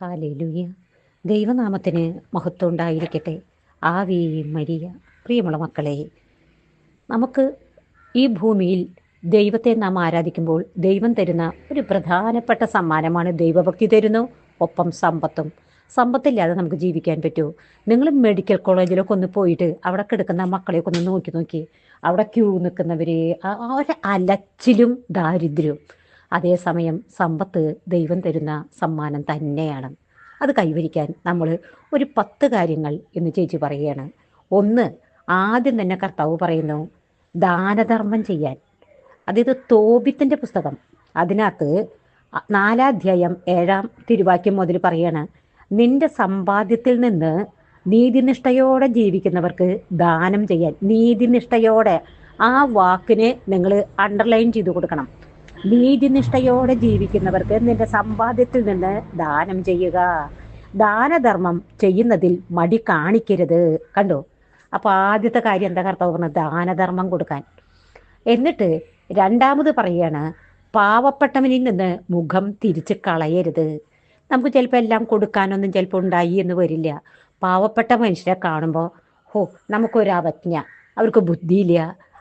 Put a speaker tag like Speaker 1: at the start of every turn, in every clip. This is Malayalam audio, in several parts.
Speaker 1: ഹാലേലൂയ. ദൈവനാമത്തിന് മഹത്വം ഉണ്ടായിരിക്കട്ടെ. ആവി മരിയ. പ്രിയമുള്ള മക്കളെ നമുക്ക് ഈ ഭൂമിയിൽ ദൈവത്തെ നാം ആരാധിക്കുമ്പോൾ ദൈവം തരുന്ന ഒരു പ്രധാനപ്പെട്ട സമ്മാനമാണ് ദൈവഭക്തി തരുന്നു ഒപ്പം സമ്പത്തും. സമ്പത്തില്ലാതെ നമുക്ക് ജീവിക്കാൻ പറ്റുമോ നിങ്ങൾ മെഡിക്കൽ കോളേജിലൊക്കെ ഒന്ന് പോയിട്ട് അവിടെ കിടക്കുന്ന മക്കളെയൊക്കെ ഒന്ന് നോക്കി നോക്കി. അവിടെ ക്യൂ നിൽക്കുന്നവരെ അവരെ അലച്ചിലും ദാരിദ്ര്യവും. അതേസമയം സമ്പത്ത് ദൈവം തരുന്ന സമ്മാനം തന്നെയാണ്. അത് കൈവരിക്കാൻ നമ്മൾ ഒരു പത്ത് കാര്യങ്ങൾ എന്ന് ചേച്ചി പറയുകയാണ്. ഒന്ന് ആദ്യം തന്നെ കർത്താവ് പറയുന്നു ദാനധർമ്മം ചെയ്യാൻ. അതായത് തോബിത്തിന്റെ പുസ്തകം. അതിനകത്ത് നാലാധ്യായം ഏഴാം തിരുവാക്യം മുതൽ പറയാണ് നിന്റെ സമ്പാദ്യത്തിൽ നിന്ന് നീതിനിഷ്ഠയോടെ ജീവിക്കുന്നവർക്ക് ദാനം ചെയ്യാൻ. നീതിനിഷ്ഠയോടെ ആ വാക്കിനെ നിങ്ങൾ അണ്ടർലൈൻ ചെയ്തു കൊടുക്കണം. നീതിനിഷ്ഠയോടെ ജീവിക്കുന്നവർക്ക് നിന്റെ സമ്പാദ്യത്തിൽ നിന്ന് ദാനം ചെയ്യുക. ദാനധർമ്മം ചെയ്യുന്നതിൽ മടി കാണിക്കരുത്. കണ്ടോ? അപ്പൊ ആദ്യത്തെ കാര്യം എന്താ കർത്താവ് പറഞ്ഞത്? ദാനധർമ്മം കൊടുക്കാൻ. എന്നിട്ട് രണ്ടാമത് പറയാണ് പാവപ്പെട്ടവനിൽ നിന്ന് മുഖം തിരിച്ച് കളയരുത്. നമുക്ക് ചിലപ്പോൾ എല്ലാം കൊടുക്കാനൊന്നും ചിലപ്പോൾ ഉണ്ടായി എന്ന് വരില്ല. പാവപ്പെട്ട മനുഷ്യരെ കാണുമ്പോൾ ഹോ നമുക്കൊരു അവജ്ഞ. അവർക്ക് ബുദ്ധിയില്ല.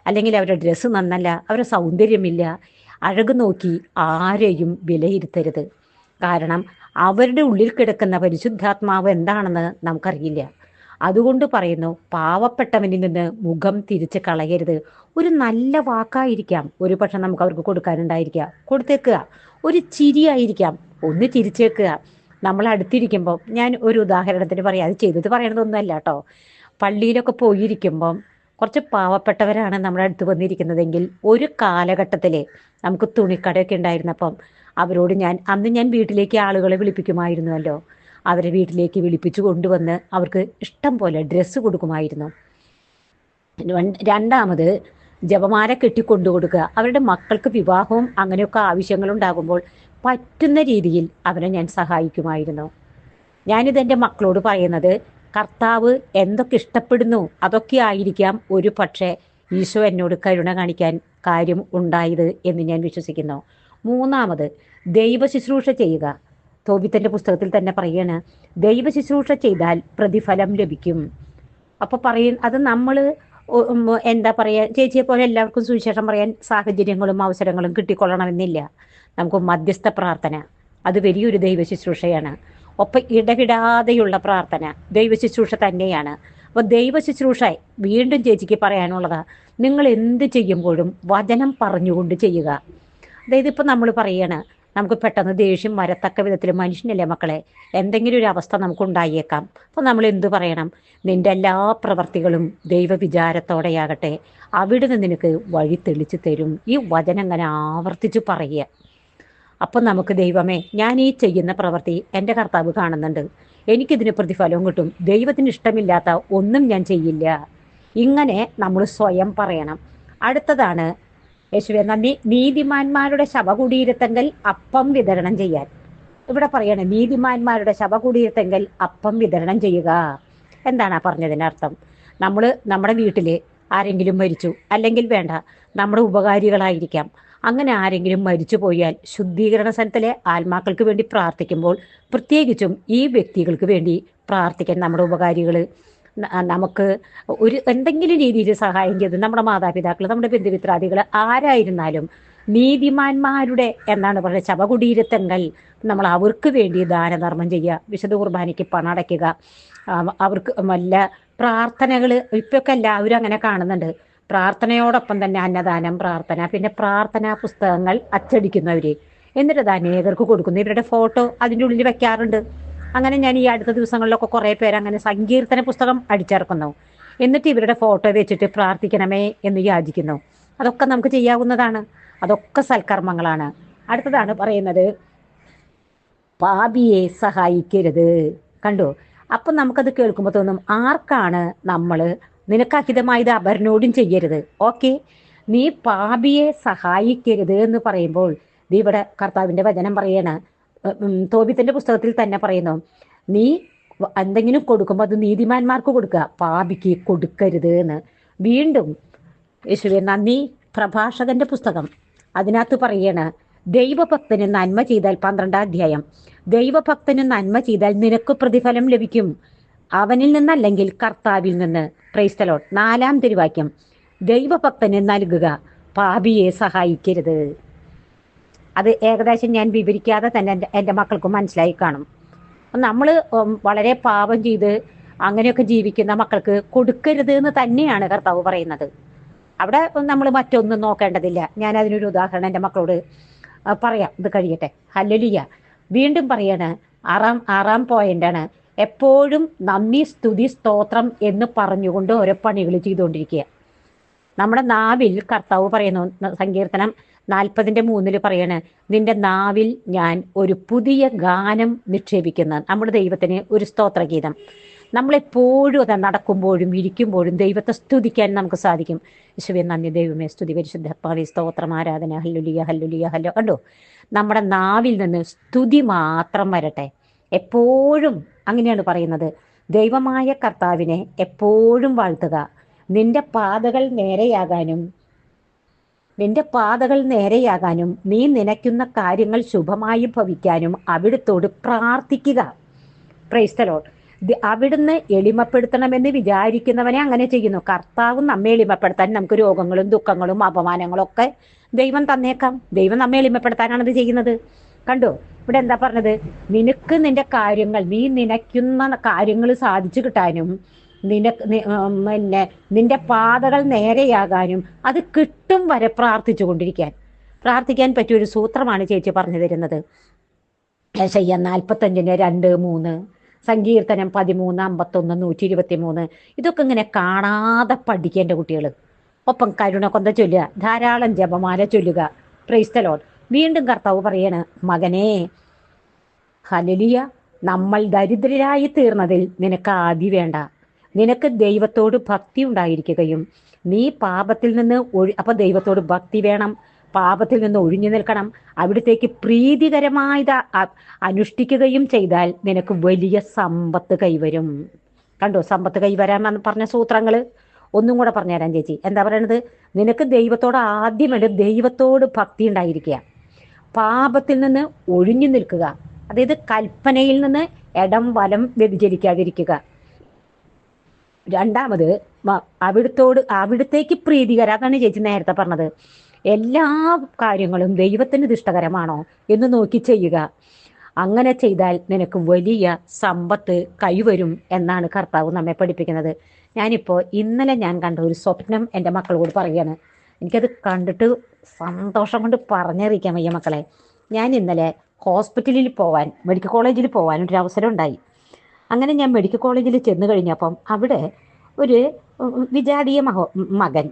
Speaker 1: അല്ലെങ്കിൽ അവരുടെ ഡ്രസ്സ് നന്നല്ല. അവരുടെ സൗന്ദര്യമില്ല. അഴക് നോക്കി ആരെയും വിലയിരുത്തരുത്. കാരണം അവരുടെ ഉള്ളിൽ കിടക്കുന്ന പരിശുദ്ധാത്മാവ് എന്താണെന്ന് നമുക്കറിയില്ല. അതുകൊണ്ട് പറയുന്നു പാവപ്പെട്ടവനിൽ നിന്ന് മുഖം തിരിച്ച് കളയരുത്. ഒരു നല്ല വാക്കായിരിക്കാം. ഒരു പക്ഷെ നമുക്ക് അവർക്ക് കൊടുക്കാനുണ്ടായിരിക്കുക കൊടുത്തേക്കുക. ഒരു ചിരിയായിരിക്കാം. ഒന്ന് ചിരിച്ചേക്കുക. നമ്മൾ അടുത്തിരിക്കുമ്പോൾ ഞാൻ ഒരു ഉദാഹരണത്തിന് പറയാം. അത് ചെയ്തത് പറയണതൊന്നുമല്ല കേട്ടോ. പള്ളിയിലൊക്കെ പോയിരിക്കുമ്പം കുറച്ച് പാവപ്പെട്ടവരാണ് നമ്മുടെ അടുത്ത് വന്നിരിക്കുന്നതെങ്കിൽ ഒരു കാലഘട്ടത്തിൽ നമുക്ക് തുണിക്കടയൊക്കെ ഉണ്ടായിരുന്നപ്പം അവരോട് ഞാൻ അന്ന് ഞാൻ വീട്ടിലേക്ക് ആളുകളെ വിളിപ്പിക്കുമായിരുന്നുവല്ലോ. അവരെ വീട്ടിലേക്ക് വിളിപ്പിച്ചു കൊണ്ടുവന്ന് അവർക്ക് ഇഷ്ടം പോലെ ഡ്രസ്സ് കൊടുക്കുമായിരുന്നു. രണ്ടാമത് ജപമാല കെട്ടിക്കൊണ്ടു കൊടുക്കുക. അവരുടെ മക്കൾക്ക് വിവാഹവും അങ്ങനെയൊക്കെ ആവശ്യങ്ങളുണ്ടാകുമ്പോൾ പറ്റുന്ന രീതിയിൽ അവരെ ഞാൻ സഹായിക്കുമായിരുന്നു. ഞാനിത് എന്റെ മക്കളോട് പറയുന്നത് കർത്താവ് എന്തൊക്കെ ഇഷ്ടപ്പെടുന്നു അതൊക്കെ ആയിരിക്കാം ഒരു പക്ഷേ ഈശോ എന്നോട് കരുണ കാണിക്കാൻ കാര്യം ഉണ്ടായത് എന്ന് ഞാൻ വിശ്വസിക്കുന്നു. മൂന്നാമത് ദൈവ ശുശ്രൂഷ ചെയ്യുക. തോബിത്തന്റെ പുസ്തകത്തിൽ തന്നെ പറയാണ് ദൈവ ശുശ്രൂഷ ചെയ്താൽ പ്രതിഫലം ലഭിക്കും. അപ്പോൾ പറയും അത് നമ്മൾ എന്താ പറയുക ചേച്ചിയെ പോലെ എല്ലാവർക്കും സുവിശേഷം പറയാൻ സാഹചര്യങ്ങളും അവസരങ്ങളും കിട്ടിക്കൊള്ളണമെന്നില്ല. നമുക്ക് മധ്യസ്ഥ പ്രാർത്ഥന അത് വലിയൊരു ദൈവ ശുശ്രൂഷയാണ്. ഒപ്പം ഇടവിടാതെയുള്ള പ്രാർത്ഥന. ദൈവ ശുശ്രൂഷ തന്നെയാണ്. അപ്പോൾ ദൈവ ശുശ്രൂഷ വീണ്ടും ചേച്ചിക്ക് പറയാനുള്ളത് നിങ്ങൾ എന്ത് ചെയ്യുമ്പോഴും വചനം പറഞ്ഞുകൊണ്ട് ചെയ്യുക. അതായത് ഇപ്പം നമ്മൾ പറയാണ് നമുക്ക് പെട്ടെന്ന് ദേഷ്യം വരത്തക്ക വിധത്തിൽ മനുഷ്യനല്ലേ മക്കളെ? എന്തെങ്കിലും ഒരു അവസ്ഥ നമുക്ക് ഉണ്ടായേക്കാം അപ്പോൾ നമ്മൾ എന്തു പറയണം? നിന്റെ എല്ലാ പ്രവർത്തികളും ദൈവവിചാരത്തോടെയാകട്ടെ അവിടുന്ന് നിനക്ക് വഴി തെളിച്ചു തരും. ഈ വചനം അങ്ങനെ ആവർത്തിച്ച് പറയുക. അപ്പം നമുക്ക് ദൈവമേ ഞാൻ ഈ ചെയ്യുന്ന പ്രവൃത്തി എന്റെ കർത്താവ് കാണുന്നുണ്ട്. എനിക്കിതിന് പ്രതിഫലവും കിട്ടും. ദൈവത്തിന് ഇഷ്ടമില്ലാത്ത ഒന്നും ഞാൻ ചെയ്യില്ല. ഇങ്ങനെ നമ്മൾ സ്വയം പറയണം. അടുത്തതാണ് യേശുവെ നന്ദി. നീതിമാന്മാരുടെ ശവകുടീരത്തെങ്കിൽ അപ്പം വിതരണം ചെയ്യാൻ. ഇവിടെ പറയണേ നീതിമാന്മാരുടെ ശവകുടീരത്തെങ്കിൽ അപ്പം വിതരണം ചെയ്യുക. എന്താണ് ആ പറഞ്ഞതിനർത്ഥം നമ്മൾ നമ്മുടെ വീട്ടിൽ ആരെങ്കിലും മരിച്ചു അല്ലെങ്കിൽ വേണ്ട നമ്മുടെ ഉപകാരികളായിരിക്കാം. അങ്ങനെ ആരെങ്കിലും മരിച്ചു പോയാൽ ശുദ്ധീകരണ സ്ഥലത്തിലെ ആത്മാക്കൾക്ക് വേണ്ടി പ്രാർത്ഥിക്കുമ്പോൾ പ്രത്യേകിച്ചും ഈ വ്യക്തികൾക്ക് വേണ്ടി പ്രാർത്ഥിക്കാൻ നമ്മുടെ ഉപകാരികൾ നമുക്ക് ഒരു എന്തെങ്കിലും രീതിയിൽ സഹായം ചെയ്ത് നമ്മുടെ മാതാപിതാക്കൾ നമ്മുടെ ബന്ധുമിത്രാദികൾ ആരായിരുന്നാലും നീതിമാന്മാരുടെ എന്നാണ് പറയുന്നത്. ശവകുടീരത്തെങ്കൽ നമ്മൾ അവർക്ക് വേണ്ടി ദാനധർമ്മം ചെയ്യുക വിശുദ്ധ കുർബാനയ്ക്ക് പണം അടയ്ക്കുക അവർക്ക് വല്ല പ്രാർത്ഥനകൾ ഇപ്പൊക്കെ എല്ലാവരും അങ്ങനെ കാണുന്നുണ്ട്. പ്രാർത്ഥനയോടൊപ്പം തന്നെ അന്നദാനം പ്രാർത്ഥന പിന്നെ പ്രാർത്ഥനാ പുസ്തകങ്ങൾ അച്ചടിക്കുന്നവർ എന്നിട്ട് അത് അനേകർക്ക് കൊടുക്കുന്നു. ഇവരുടെ ഫോട്ടോ അതിന്റെ ഉള്ളിൽ വെക്കാറുണ്ട്. അങ്ങനെ ഞാൻ ഈ അടുത്ത ദിവസങ്ങളിലൊക്കെ കുറേ പേര് അങ്ങനെ സങ്കീർത്തന പുസ്തകം അടിച്ചിറക്കുന്നു. എന്നിട്ട് ഇവരുടെ ഫോട്ടോ വെച്ചിട്ട് പ്രാർത്ഥിക്കണമേ എന്ന് യാചിക്കുന്നു. അതൊക്കെ നമുക്ക് ചെയ്യാവുന്നതാണ്. അതൊക്കെ സൽക്കർമ്മങ്ങളാണ്. അടുത്തതാണ് പറയുന്നത് പാപിയെ സഹായിക്കരുത്. കണ്ടു? അപ്പം നമുക്കത് കേൾക്കുമ്പോൾ തോന്നും ആർക്കാണ് നമ്മൾ നിനക്കഹിതമായത് അപരനോടും ചെയ്യരുത്. ഓക്കെ? നീ പാപിയെ സഹായിക്കരുത് എന്ന് പറയുമ്പോൾ നീ ഇവിടെ കർത്താവിന്റെ വചനം പറയണ. തോബിത്തിന്റെ പുസ്തകത്തിൽ തന്നെ പറയുന്നു. നീ എന്തെങ്കിലും കൊടുക്കുമ്പോൾ അത് നീതിമാന്മാർക്ക് കൊടുക്കുക. പാപിക്ക് കൊടുക്കരുത് എന്ന്. വീണ്ടും യേശുവെ നന്ദി. പ്രഭാഷകന്റെ പുസ്തകം. അതിനകത്ത് പറയാണ് ദൈവഭക്തന് നന്മ ചെയ്താൽ പന്ത്രണ്ടാം അധ്യായം. ദൈവഭക്തന് നന്മ ചെയ്താൽ നിനക്ക് പ്രതിഫലം ലഭിക്കും. അവനിൽ നിന്നല്ലെങ്കിൽ കർത്താവിൽ നിന്ന്. ക്രൈസ്തലോട്ട് നാലാം തിരുവാക്യം. ദൈവഭക്തന് നൽകുക. പാപിയെ സഹായിക്കരുത്. അത് ഏകദേശം ഞാൻ വിവരിക്കാതെ തന്നെ എന്റെ എന്റെ മക്കൾക്ക് മനസ്സിലായി കാണും. നമ്മൾ വളരെ പാപം ചെയ്ത് അങ്ങനെയൊക്കെ ജീവിക്കുന്ന മക്കൾക്ക് കൊടുക്കരുത് എന്ന് തന്നെയാണ് കർത്താവ് പറയുന്നത്. അവിടെ നമ്മൾ മറ്റൊന്നും നോക്കേണ്ടതില്ല. ഞാൻ അതിനൊരു ഉദാഹരണം എന്റെ മക്കളോട് പറയാം. ഇത് കഴിയട്ടെ. ഹല്ലലിയ. വീണ്ടും പറയാണ്. ആറാം ആറാം പോയിന്റാണ് എപ്പോഴും നന്ദി സ്തുതി സ്തോത്രം എന്ന് പറഞ്ഞുകൊണ്ട് ഓരോ പണികൾ ചെയ്തുകൊണ്ടിരിക്കുക നമ്മുടെ നാവിൽ കർത്താവ് പറയുന്നു സങ്കീർത്തനം നാൽപ്പതിന്റെ മൂന്നിൽ പറയാണ് നിന്റെ നാവിൽ ഞാൻ ഒരു പുതിയ ഗാനം നിക്ഷേപിക്കുന്ന. നമ്മുടെ ദൈവത്തിന് ഒരു സ്തോത്രഗീതം. നമ്മളെപ്പോഴും അത് നടക്കുമ്പോഴും ഇരിക്കുമ്പോഴും ദൈവത്തെ സ്തുതിക്കാൻ നമുക്ക് സാധിക്കും. യേശുവെ നന്ദി ദൈവമേ സ്തുതി പരിശുദ്ധ പാവി സ്തോത്രം ആരാധന ഹല്ലുലിയ ഹല്ലുലിയ ഹല്ലോ. കണ്ടോ? നമ്മുടെ നാവിൽ നിന്ന് സ്തുതി മാത്രം വരട്ടെ. എപ്പോഴും അങ്ങനെയാണ് പറയുന്നത്. ദൈവമായ കർത്താവിനെ എപ്പോഴും വാഴ്ത്തുക. നിന്റെ പാതകൾ നേരെയാകാനും നിന്റെ പാതകൾ നേരെയാകാനും നീ നനയ്ക്കുന്ന കാര്യങ്ങൾ ശുഭമായി ഭവിക്കാനും അവിടുത്തോട് പ്രാർത്ഥിക്കുക. പ്രൈസ്തലോട്ട് അവിടുന്ന് എളിമപ്പെടുത്തണമെന്ന് വിചാരിക്കുന്നവനെ അങ്ങനെ ചെയ്യുന്നു. കർത്താവ് നമ്മെ എളിമപ്പെടുത്താൻ നമുക്ക് രോഗങ്ങളും ദുഃഖങ്ങളും അപമാനങ്ങളും ഒക്കെ ദൈവം തന്നേക്കാം. ദൈവം നമ്മെ എളിമപ്പെടുത്താനാണ് ഇത് ചെയ്യുന്നത്. കണ്ടോ? ഇവിടെ എന്താ പറഞ്ഞത്? നിനക്ക് നിന്റെ കാര്യങ്ങൾ നീ നിനയ്ക്കുന്ന കാര്യങ്ങൾ സാധിച്ചു കിട്ടാനും നിനക്ക് പിന്നെ നിന്റെ പാതകൾ നേരെയാകാനും അത് കിട്ടും വരെ പ്രാർത്ഥിച്ചു കൊണ്ടിരിക്കാൻ. പ്രാർത്ഥിക്കാൻ പറ്റിയ ഒരു സൂത്രമാണ് ചേച്ചി പറഞ്ഞു തരുന്നത്. ശയ്യ നാൽപ്പത്തഞ്ചിന് രണ്ട് മൂന്ന് സങ്കീർത്തനം പതിമൂന്ന് അമ്പത്തൊന്ന് നൂറ്റി ഇരുപത്തി മൂന്ന് ഇതൊക്കെ ഇങ്ങനെ കാണാതെ പഠിക്കേണ്ട കുട്ടികൾ ഒപ്പം കരുണ കൊന്ത ചൊല്ലുക ധാരാളം ജപമാല ചൊല്ലുക. പ്രൈസ്തലോൺ വീണ്ടും കർത്താവ് പറയാണ് മകനെ ഹലലിയ നമ്മൾ ദരിദ്രരായി തീർന്നതിൽ നിനക്ക് ആദി വേണ്ട. നിനക്ക് ദൈവത്തോട് ഭക്തി ഉണ്ടായിരിക്കുകയും നീ പാപത്തിൽ നിന്ന് ഒഴി അപ്പൊ ദൈവത്തോട് ഭക്തി വേണം പാപത്തിൽ നിന്ന് ഒഴിഞ്ഞു നിൽക്കണം അവിടത്തേക്ക് പ്രീതികരമായത് അനുഷ്ഠിക്കുകയും ചെയ്താൽ നിനക്ക് വലിയ സമ്പത്ത് കൈവരും. കണ്ടോ സമ്പത്ത് കൈവരാമെന്ന് പറഞ്ഞ സൂത്രങ്ങൾ ഒന്നും കൂടെ പറഞ്ഞുതരാം ചേച്ചി. എന്താ പറയണത്? നിനക്ക് ദൈവത്തോട് ആദ്യമായിട്ട് ദൈവത്തോട് ഭക്തി ഉണ്ടായിരിക്കുക പാപത്തിൽ നിന്ന് ഒഴിഞ്ഞു നിൽക്കുക. അതായത് കൽപ്പനയിൽ നിന്ന് ഇടം വലം വ്യതിചരിക്കാതിരിക്കുക രണ്ടാമത് അവിടുത്തോട് അവിടുത്തേക്ക് പ്രീതികര അതാണ് ചേച്ചി നേരത്തെ പറഞ്ഞത്. എല്ലാ കാര്യങ്ങളും ദൈവത്തിന് ദുഷ്ടകരമാണോ എന്ന് നോക്കി ചെയ്യുക. അങ്ങനെ ചെയ്താൽ നിനക്ക് വലിയ സമ്പത്ത് കൈവരും എന്നാണ് കർത്താവ് നമ്മെ പഠിപ്പിക്കുന്നത്. ഞാനിപ്പോൾ ഇന്നലെ ഞാൻ കണ്ട ഒരു സ്വപ്നം എന്റെ മക്കളോട് പറയുകയാണ്. എനിക്കത് കണ്ടിട്ട് സന്തോഷം കൊണ്ട് പറഞ്ഞറിയിക്കാൻ വയ്യ മക്കളെ. ഞാൻ ഇന്നലെ ഹോസ്പിറ്റലിൽ പോവാൻ മെഡിക്കൽ കോളേജിൽ പോകാൻ ഒരു അവസരം ഉണ്ടായി. അങ്ങനെ ഞാൻ മെഡിക്കൽ കോളേജിൽ ചെന്ന് കഴിഞ്ഞപ്പം അവിടെ ഒരു വിചാരീയ മഹോ മകൻ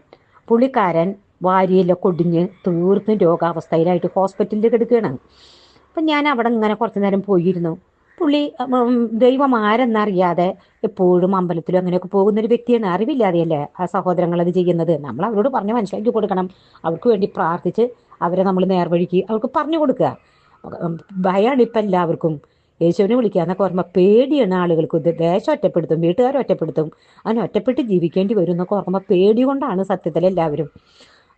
Speaker 1: പുള്ളിക്കാരൻ വാരിയെല്ലാം കൊടിഞ്ഞ് തീർത്തും രോഗാവസ്ഥയിലായിട്ട് ഹോസ്പിറ്റലിൽ കിടക്കുകയാണ് അപ്പം ഞാൻ അവിടെ ഇങ്ങനെ കുറച്ച് നേരം പോയിരുന്നു. പുള്ളി ദൈവം ആരെന്നറിയാതെ എപ്പോഴും അമ്പലത്തിലും അങ്ങനെയൊക്കെ പോകുന്ന ഒരു വ്യക്തിയാണ്. അറിവില്ലാതെയല്ലേ ആ സഹോദരങ്ങൾ അത് ചെയ്യുന്നത്? നമ്മൾ അവരോട് പറഞ്ഞ് മനസ്സിലാക്കി കൊടുക്കണം. അവർക്ക് വേണ്ടി പ്രാർത്ഥിച്ച് അവരെ നമ്മൾ നേർവഴിക്ക് അവർക്ക് പറഞ്ഞു കൊടുക്കുക. ഭയമാണ് ഇപ്പം എല്ലാവർക്കും. യേശുവിനെ വിളിക്കുക എന്നൊക്കെ ഓർമ്മ പേടിയാണ് ആളുകൾക്ക്. ദേശം ഒറ്റപ്പെടുത്തും വീട്ടുകാർ ഒറ്റപ്പെടുത്തും. അങ്ങനെ ഒറ്റപ്പെട്ട് ജീവിക്കേണ്ടി വരും എന്നൊക്കെ ഓർമ്മ പേടി കൊണ്ടാണ് സത്യത്തിൽ എല്ലാവരും.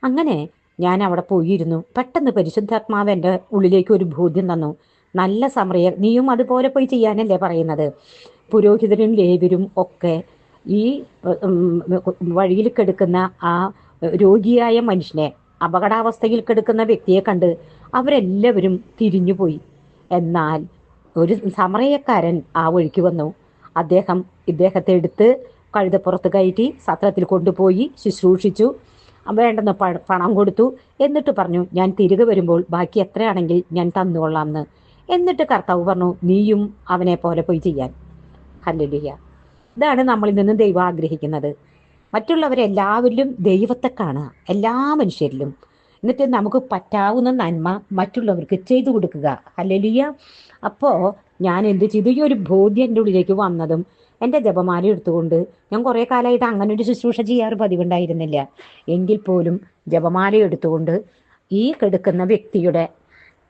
Speaker 1: അങ്ങനെ ഞാൻ അവിടെ പോയിരുന്നു. പെട്ടെന്ന് പരിശുദ്ധാത്മാവ് എന്റെ ഉള്ളിലേക്ക് ഒരു ബോധ്യം തന്നു. നല്ല സമറിയർ നീയും അതുപോലെ പോയി ചെയ്യാനല്ലേ പറയുന്നത്? പുരോഹിതരും ലേവരും ഒക്കെ ഈ വഴിയിൽ കെടുക്കുന്ന ആ രോഗിയായ മനുഷ്യനെ അപകടാവസ്ഥയിൽ കെടുക്കുന്ന വ്യക്തിയെ കണ്ട് അവരെല്ലാവരും തിരിഞ്ഞുപോയി എന്നാൽ ഒരു സമറയക്കാരൻ ആ വഴിക്ക് വന്നു. അദ്ദേഹം ഇദ്ദേഹത്തെ എടുത്ത് കഴുതപ്പുറത്ത് കയറ്റി സത്രത്തിൽ കൊണ്ടുപോയി ശുശ്രൂഷിച്ചു. വേണ്ടെന്ന് പണം കൊടുത്തു. എന്നിട്ട് പറഞ്ഞു ഞാൻ തിരികെ വരുമ്പോൾ ബാക്കി എത്രയാണെങ്കിൽ ഞാൻ തന്നുകൊള്ളാം എന്ന്. എന്നിട്ട് കർത്താവ് പറഞ്ഞു നീയും അവനെ പോലെ പോയി ചെയ്യാൻ. ഹല്ലേലൂയ. ഇതാണ് നമ്മളിൽ നിന്നും ദൈവം ആഗ്രഹിക്കുന്നത്. മറ്റുള്ളവരെല്ലാവരിലും ദൈവത്തെ കാണുക എല്ലാ മനുഷ്യരിലും. എന്നിട്ട് നമുക്ക് പറ്റാവുന്ന നന്മ മറ്റുള്ളവർക്ക് ചെയ്തു കൊടുക്കുക. ഹല്ലേലൂയ. അപ്പോൾ ഞാൻ എന്ത് ചെയ്തു? ഈ ഒരു ബോധ്യം എന്റെ ഉള്ളിലേക്ക് വന്നതും എന്റെ ജപമാല എടുത്തുകൊണ്ട് ഞാൻ കുറേ കാലമായിട്ട് അങ്ങനെ ഒരു ശുശ്രൂഷ ചെയ്യാറ് പതിവുണ്ടായിരുന്നില്ല. എങ്കിൽ പോലും ജപമാല എടുത്തുകൊണ്ട് ഈ കിടക്കുന്ന വ്യക്തിയുടെ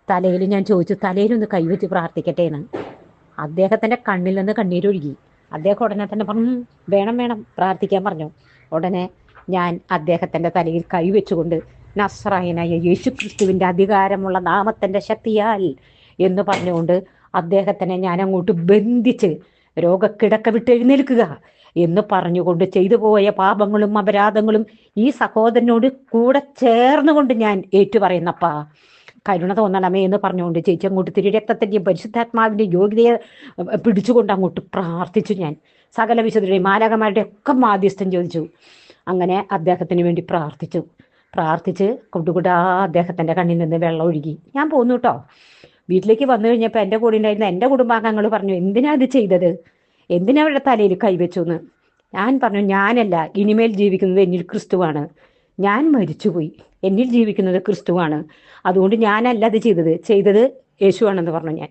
Speaker 1: തലയിൽ ഞാൻ ചോദിച്ചു തലയിലൊന്ന് കൈവച്ച് പ്രാർത്ഥിക്കട്ടെ എന്ന് അദ്ദേഹത്തിന്റെ കണ്ണിൽ നിന്ന് കണ്ണീരൊഴുകി അദ്ദേഹം ഉടനെ തന്നെ പറഞ്ഞു വേണം വേണം പ്രാർത്ഥിക്കാൻ പറഞ്ഞു. ഉടനെ ഞാൻ അദ്ദേഹത്തിന്റെ തലയിൽ കൈവച്ചുകൊണ്ട് നസ്രായനായ യേശു ക്രിസ്തുവിന്റെ അധികാരമുള്ള നാമത്തിന്റെ ശക്തിയാൽ എന്ന് പറഞ്ഞുകൊണ്ട് അദ്ദേഹത്തിനെ ഞാൻ അങ്ങോട്ട് ബന്ധിച്ച് രോഗക്കിടക്ക വിട്ടെഴുന്നേൽക്കുക എന്ന് പറഞ്ഞുകൊണ്ട് ചെയ്തു പോയ പാപങ്ങളും അപരാധങ്ങളും ഈ സഹോദരനോട് കൂടെ ചേർന്നുകൊണ്ട് ഞാൻ ഏറ്റുപറയുന്നപ്പാ കരുണ തോന്നണമേ എന്ന് പറഞ്ഞുകൊണ്ട് ചേച്ചി അങ്ങോട്ട് തിരുരക്തത്തിന്റെയും പരിശുദ്ധാത്മാവിന്റെ യോഗ്യതയെ പിടിച്ചുകൊണ്ട് അങ്ങോട്ട് പ്രാർത്ഥിച്ചു ഞാൻ. സകല വിശുദ്ധരുടെയും മാലാകന്മാരുടെ ഒക്കെ മാധ്യസ്ഥം ചോദിച്ചു. അങ്ങനെ അദ്ദേഹത്തിന് വേണ്ടി പ്രാർത്ഥിച്ചു. പ്രാർത്ഥിച്ച് കൊണ്ടുകൂടാ അദ്ദേഹത്തിന്റെ കണ്ണിൽ നിന്ന് വെള്ളം ഒഴുകി. ഞാൻ പോന്നു കേട്ടോ വീട്ടിലേക്ക് വന്നു കഴിഞ്ഞപ്പോൾ എന്റെ കൂടെ ഉണ്ടായിരുന്ന എന്റെ കുടുംബാംഗങ്ങൾ പറഞ്ഞു എന്തിനാ ഇത് ചെയ്തത്? എന്തിനാ അവരുടെ തലയിൽ കൈവച്ചു എന്ന് ഞാൻ പറഞ്ഞു ഞാനല്ല ഇനിമേൽ ജീവിക്കുന്നത് എന്നിൽ ക്രിസ്തുവാണ്. ഞാൻ മരിച്ചുപോയി. എന്നിൽ ജീവിക്കുന്നത് ക്രിസ്തുവാണ്. അതുകൊണ്ട് ഞാനല്ല അത് ചെയ്തത്. ചെയ്തത് യേശുവാണെന്ന് പറഞ്ഞു ഞാൻ.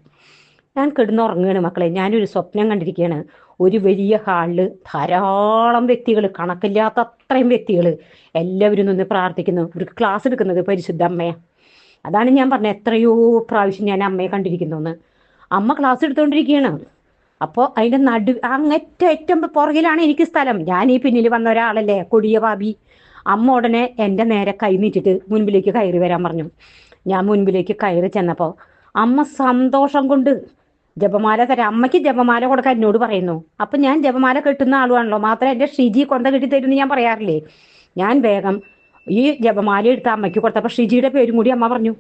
Speaker 1: ഞാൻ കിടന്നുറങ്ങുകയാണ് മക്കളെ. ഞാനൊരു സ്വപ്നം കണ്ടിരിക്കുകയാണ്. ഒരു വലിയ ഹാളിൽ ധാരാളം വ്യക്തികൾ കണക്കില്ലാത്ത അത്രയും വ്യക്തികൾ എല്ലാവരും നിന്ന് പ്രാർത്ഥിക്കുന്നു. ഒരു ക്ലാസ് എടുക്കുന്നത് പരിശുദ്ധ അമ്മയാ. അതാണ് ഞാൻ പറഞ്ഞത്. എത്രയോ പ്രാവശ്യം ഞാൻ അമ്മയെ കണ്ടിരിക്കുന്നു അമ്മ ക്ലാസ് എടുത്തുകൊണ്ടിരിക്കുകയാണ്. അപ്പോൾ അതിന്റെ നടു അങ്ങറ്റ ഏറ്റവും പുറകിലാണ് എനിക്ക് സ്ഥലം. ഞാൻ ഈ പിന്നിൽ വന്ന ഒരാളല്ലേ? കൊടിയ പാപി. അമ്മ ഉടനെ എന്റെ നേരെ കൈ നീട്ടിട്ട് മുൻപിലേക്ക് കയറി വരാൻ പറഞ്ഞു. ഞാൻ മുൻപിലേക്ക് കയറി ചെന്നപ്പോൾ അമ്മ സന്തോഷം കൊണ്ട് ജപമാല തരാം അമ്മയ്ക്ക് ജപമാല കൊടുക്കാൻ എന്നോട് പറയുന്നു. അപ്പം ഞാൻ ജപമാല കെട്ടുന്ന ആളുവാണല്ലോ മാത്രം എന്റെ ഷിജി കൊണ്ട കെട്ടി തരുമെന്ന് ഞാൻ പറയാറില്ലേ? ഞാൻ വേഗം ഈ ജപമാല എടുത്ത് അമ്മയ്ക്ക് കൊടുത്തപ്പോൾ ഷിജിയുടെ പേരും കൂടി അമ്മ പറഞ്ഞു.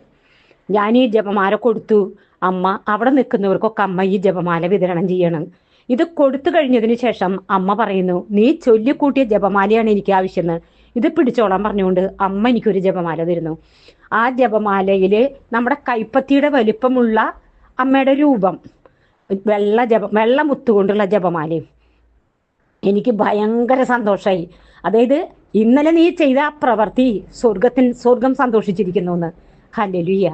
Speaker 1: ഞാൻ ഈ ജപമാല കൊടുത്തു. അമ്മ അവിടെ നിൽക്കുന്നവർക്കൊക്കെ അമ്മ ഈ ജപമാല വിതരണം ചെയ്യണം. ഇത് കൊടുത്തു കഴിഞ്ഞതിന് ശേഷം അമ്മ പറയുന്നു നീ ചൊല്ലിക്കൂട്ടിയ ജപമാലയാണ് എനിക്ക് ആവശ്യമെന്ന്. ഇത് പിടിച്ചോളാൻ പറഞ്ഞുകൊണ്ട് അമ്മ എനിക്കൊരു ജപമാല തരുന്നു. ആ ജപമാലയിൽ നമ്മുടെ കൈപ്പത്തിയുടെ വലിപ്പമുള്ള അമ്മയുടെ രൂപം വെള്ള ജപ വെള്ള മുത്തുകൊണ്ടുള്ള ജപമാലയും. എനിക്ക് ഭയങ്കര സന്തോഷമായി അതായത് ഇന്നലെ നീ ചെയ്ത ആ പ്രവൃത്തി സ്വർഗത്തിൽ സ്വർഗം സന്തോഷിച്ചിരിക്കുന്നു എന്ന് ഹല്ലേലൂയ.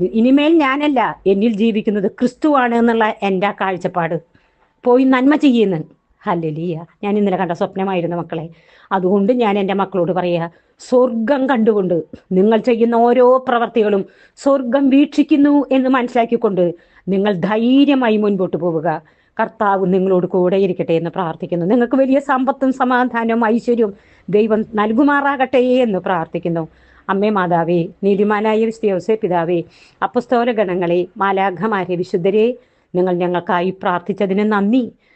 Speaker 1: ഇനിമേൽ ഞാനല്ല എന്നിൽ ജീവിക്കുന്നത് ക്രിസ്തുവാണ് എന്നുള്ള എന്റെ ആ കാഴ്ചപ്പാട്. പോയി നന്മ ചെയ്യുന്നു ഹല്ലേലൂയ. ഞാൻ ഇന്നലെ കണ്ട സ്വപ്നമായിരുന്നു മക്കളെ. അതുകൊണ്ട് ഞാൻ എന്റെ മക്കളോട് പറയുക സ്വർഗം കണ്ടുകൊണ്ട് നിങ്ങൾ ചെയ്യുന്ന ഓരോ പ്രവർത്തികളും സ്വർഗം വീക്ഷിക്കുന്നു എന്ന് മനസ്സിലാക്കിക്കൊണ്ട് നിങ്ങൾ ധൈര്യമായി മുൻപോട്ട് പോവുക. കർത്താവ് നിങ്ങളോട് കൂടെ ഇരിക്കട്ടെ എന്ന് പ്രാർത്ഥിക്കുന്നു. നിങ്ങൾക്ക് വലിയ സമ്പത്തും സമാധാനവും ഐശ്വര്യവും ദൈവം നൽകുമാറാകട്ടെ എന്ന് പ്രാർത്ഥിക്കുന്നു. അമ്മേ മാതാവേ നീതിമാനായ വിശ്വസെ പിതാവേ അപ്പസ്തോല ഗണങ്ങളെ മാലാഘമാരെ വിശുദ്ധരെ നിങ്ങൾ ഞങ്ങൾക്കായി പ്രാർത്ഥിച്ചതിന് നന്ദി.